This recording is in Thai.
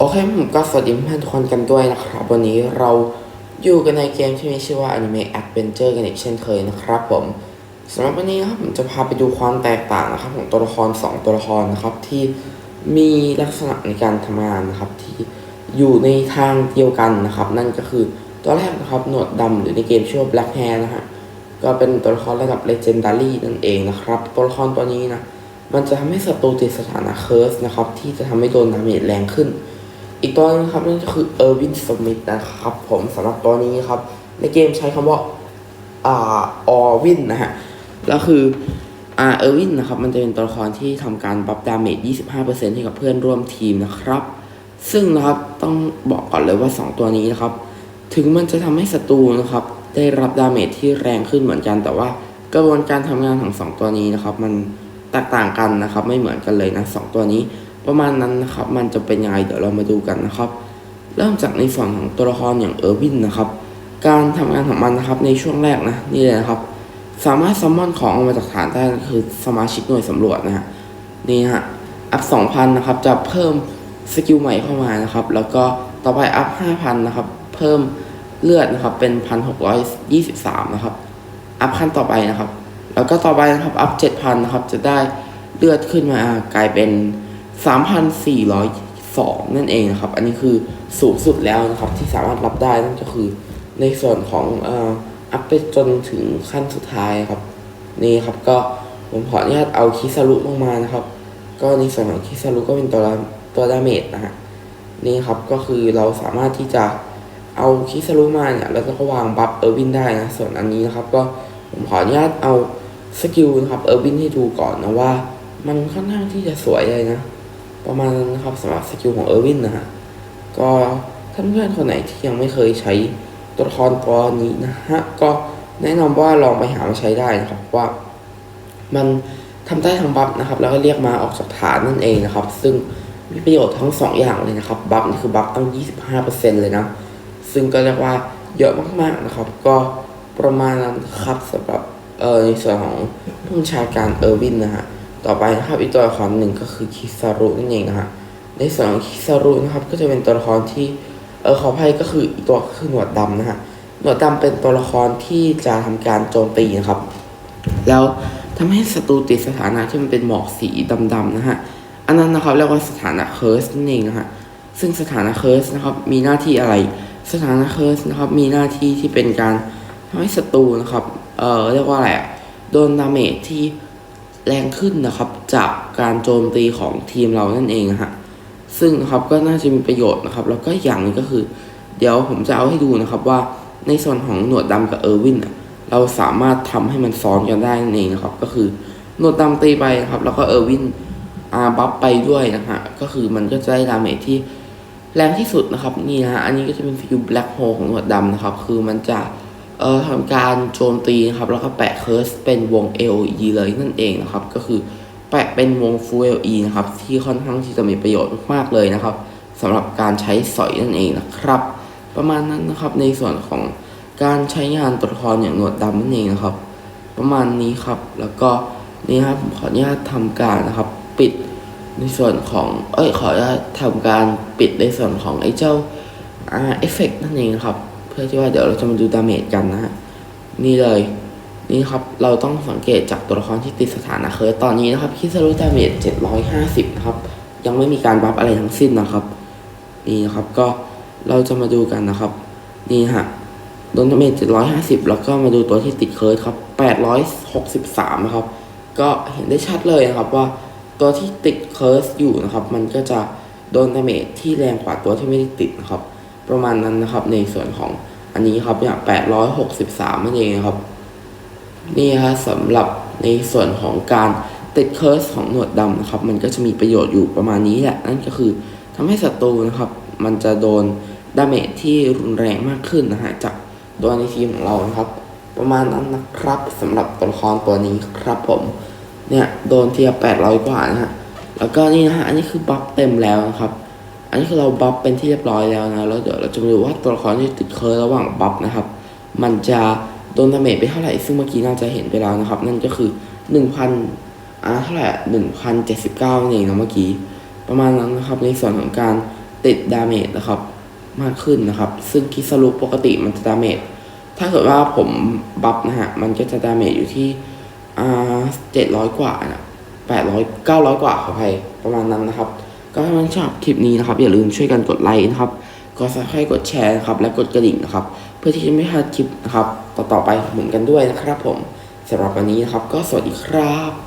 โอเคผมก็สวัสดีเพื่อนทุกคนกันด้วยนะครับ วันนี้เราอยู่กันในเกมที่มีชื่อว่า Anime Adventure กันอีกเช่นเคยนะครับผมสำหรับวันนี้ครับผมจะพาไปดูความแตกต่างนะครับของตัวละคร 2 ตัวละครนะครับที่มีลักษณะในการทำงานนะครับที่อยู่ในทางเดียวกันนะครับ นั่นก็คือตัวแรกนะครับหนวดดำหรือในเกมชื่อว่า Black Hair นะฮะก็เป็นตัวละครระดับ Legendary นั่นเองนะครับ ตัวละครตัวนี้นะมันจะทำให้ศัตรูติดสถานะเคิร์สนะครับที่จะทำให้โดนดาเมจแรงขึ้น อีกตัวนึงครับนั่นก็คือเออร์วินสมิธนะครับ ผมสำหรับตัวนี้ครับ ในเกมใช้คำว่าอ่าออวินนะฮะแล้วคืออ่าเออร์วินนะครับมันจะเป็นตัวละครที่ทำการบัฟดาเมจ 25%ให้กับเพื่อนร่วมทีมนะครับ ซึ่งนะครับต้องบอกก่อนเลยว่า 2 ตัวนี้นะครับ ถึงมันจะทำให้ศัตรูนะครับ ได้รับดาเมจที่แรงขึ้นเหมือนกันแต่ว่ากระบวนการทำงานของ 2 ตัวนี้นะครับ มันแตกต่างกันนะครับ ไม่เหมือนกันเลยนะสองตัวนี้ ประมาณนั้นนะครับ มันจะเป็นยังไงเดี๋ยวเรามาดูกันนะครับ เริ่มจากในส่วนของตัวละครอย่างเออร์วินนะครับ การทำงานของมันนะครับในช่วงแรกนะนี่เลยนะครับ สามารถซัมมอนของออกมาจากฐานได้คือสมาชิกหน่วยสำรวจนะฮะนี่ฮะอัพ2,000นะครับจะเพิ่มสกิลใหม่เข้ามานะครับ แล้วก็ต่อไปอัพ5,000นะครับ เพิ่มเลือดนะครับเป็น1,623นะครับ อัพขั้นต่อไปนะครับ แล้วก็ต่อไปนะครับอัพ7,000นะครับจะได้เลือดขึ้นมากลายเป็น 3,402 นั่นเองนะครับ อันนี้คือสูงสุดแล้วนะครับที่สามารถรับได้นั่นก็คือในส่วนของเอ่ออัพไปจนถึงขั้นสุดท้ายครับ นี่ครับก็ผมขออนุญาตเอาคิซารุลงมานะครับ ก็ในส่วนของคิซารุก็เป็นตัวตัวดาเมจนะฮะนี่ครับก็คือเราสามารถที่จะเอาคิซารุมาเนี่ยแล้วก็วางบัฟเออร์วินได้นะส่วนอันนี้นะครับ ก็ผมขออนุญาตเอาสกิลนะครับเออร์วินให้ดูก่อนนะว่า มันค่อนข้างที่จะสวยเลยนะ ประมาณนั้นนะครับสำหรับสกิลของเออร์วินนะฮะก็ท่านเพื่อนคนไหนที่ยังไม่เคยใช้ตัวละครตัวนี้นะฮะก็แนะนำว่าลองไปหามาใช้ได้นะครับว่ามันทำได้ทั้งบัฟนะครับ แล้วก็เรียกมาออกจากฐานนั่นเองนะครับ ซึ่งมีประโยชน์ทั้งสองอย่างเลยนะครับบัฟนี่คือบัฟตั้ง 25%เลยนะ ซึ่งก็เรียกว่าเยอะมากๆนะครับ ก็ประมาณนั้นครับสำหรับเออในส่วนของผู้ชาการเออร์วินนะฮะ ต่อไปนะครับอีกตัวละครหนึ่งก็คือคิซารุนั่นเองนะฮะในส่วนของคิซารุนะครับก็จะเป็นตัวละครที่เออขออภัยก็คืออีกตัวก็คือหนวดดำนะฮะหนวดดำเป็นตัวละครที่จะทำการโจมตีนะครับ แล้วทำให้ศัตรูติดสถานะที่มันเป็นหมอกสีดำๆนะฮะอันนั้นนะครับเรียกว่าสถานะเคิร์สนั่นเองนะฮะซึ่งสถานะเคิร์สนะครับมีหน้าที่อะไร สถานะเคิร์สนะครับมีหน้าที่ที่เป็นการทำให้ศัตรูนะครับเออเรียกว่าอะไรอะโดนดาเมจที่ แรงขึ้นนะครับจากการโจมตีของทีมเรานั่นเองฮะซึ่งนะครับก็น่าจะมีประโยชน์นะครับ แล้วก็อย่างนึงก็คือ เดี๋ยวผมจะเอาให้ดูนะครับว่าในส่วนของหนวดดำกับเออร์วินเราสามารถทำให้มันซ้อนกันได้นั่นเองนะครับ ก็คือหนวดดำตีไปครับ แล้วก็เออร์วินอาบัฟไปด้วยนะฮะก็คือมันก็จะได้ดาเมจที่แรงที่สุดนะครับนี่นะฮะอันนี้ก็จะเป็นฟิวแบล็คโฮของหนวดดำนะครับ คือมันจะ เอ่อทำการโจมตีนะครับ แล้วก็แปะเคิร์สเป็นวง AOE เลยนั่นเองนะครับ ก็คือแปะเป็นวง Full LE นะครับ ที่ค่อนข้างที่จะมีประโยชน์มากๆเลยนะครับสำหรับการใช้สอยนั่นเองนะครับ ประมาณนั้นนะครับในส่วนของการใช้งานตัวละครอย่างหนวดดำนั่นเองนะครับ ประมาณนี้ครับแล้วก็นี่ครับขออนุญาตทำการนะครับ ปิดในส่วนของ เอ้ยขออนุญาตทำการปิดในส่วนของไอ้เจ้าอ่าเอฟเฟกต์นั่นเองครับ พื่อที่ว่าเดี๋ยวเราจะมาดูดาเมจกันนะฮะนี่เลยนี่ครับเราต้องสังเกตจากตัวละครที่ติดสถานะเคิร์ตอนนี้นะครับคิซารุดาเมจ750นะครับยังไม่มีการบัฟอะไรทั้งสิ้นนะครับ นี่นะครับก็เราจะมาดูกันนะครับ นี่ฮะโดนดาเมจ750 แล้วก็มาดูตัวที่ติดเคิร์สครับ863นะครับก็เห็นได้ชัดเลยนะครับว่าตัวที่ติดเคิร์สอยู่นะครับ มันก็จะโดนดาเมจที่แรงกว่าตัวที่ไม่ได้ติดนะครับ ประมาณนั้นนะครับ ในส่วนของอันนี้ครับอย่าง863นั่นเองนะครับ นี่ฮะสำหรับในส่วนของการติดเคิร์สของหนวดดำนะครับ มันก็จะมีประโยชน์อยู่ประมาณนี้แหละ นั่นก็คือทำให้ศัตรูนะครับ มันจะโดนดาเมจที่รุนแรงมากขึ้นนะฮะจากตัวในทีมของเรานะครับ ประมาณนั้นนะครับสำหรับตัวละครตัวนี้ครับผมเนี่ยโดนเทียบ800กว่านะฮะแล้วก็นี่นะฮะอันนี้คือบัฟเต็มแล้วนะครับ อันนี้คือเราบัฟเป็นที่เรียบร้อยแล้วนะแล้วเดี๋ยวเราจะมาดูว่าตัวละครที่ติดเคิร์ระหว่างบัฟนะครับ มันจะโดนดาเมจไปเท่าไหร่ ซึ่งเมื่อกี้น่าจะเห็นไปแล้วนะครับ นั่นก็คือ1,000อ่าเท่าไหร่หนึ่งพันเจ็ดสิบเก้านั่นเองนะเมื่อกี้ ประมาณนั้นนะครับ ในส่วนของการติดดาเมจนะครับ มากขึ้นนะครับ ซึ่งคิสลุปกติมันจะดาเมจถ้าเกิดว่าผมบัฟนะฮะ มันก็จะดาเมจอยู่ที่อ่าเจ็ดร้อยกว่านะแปดร้อยเก้าร้อยกว่าขออภัยประมาณนั้นนะครับ ก็ถ้ามันชอบคลิปนี้นะครับ อย่าลืมช่วยกันกดไลค์นะครับกดซับสไครต์กดแชร์นะครับ และกดกระดิ่งนะครับ เพื่อที่จะไม่พลาดคลิปนะครับ ต่อๆไปเหมือนกันด้วยนะครับ ผมสำหรับวันนี้นะครับ ก็สวัสดีครับ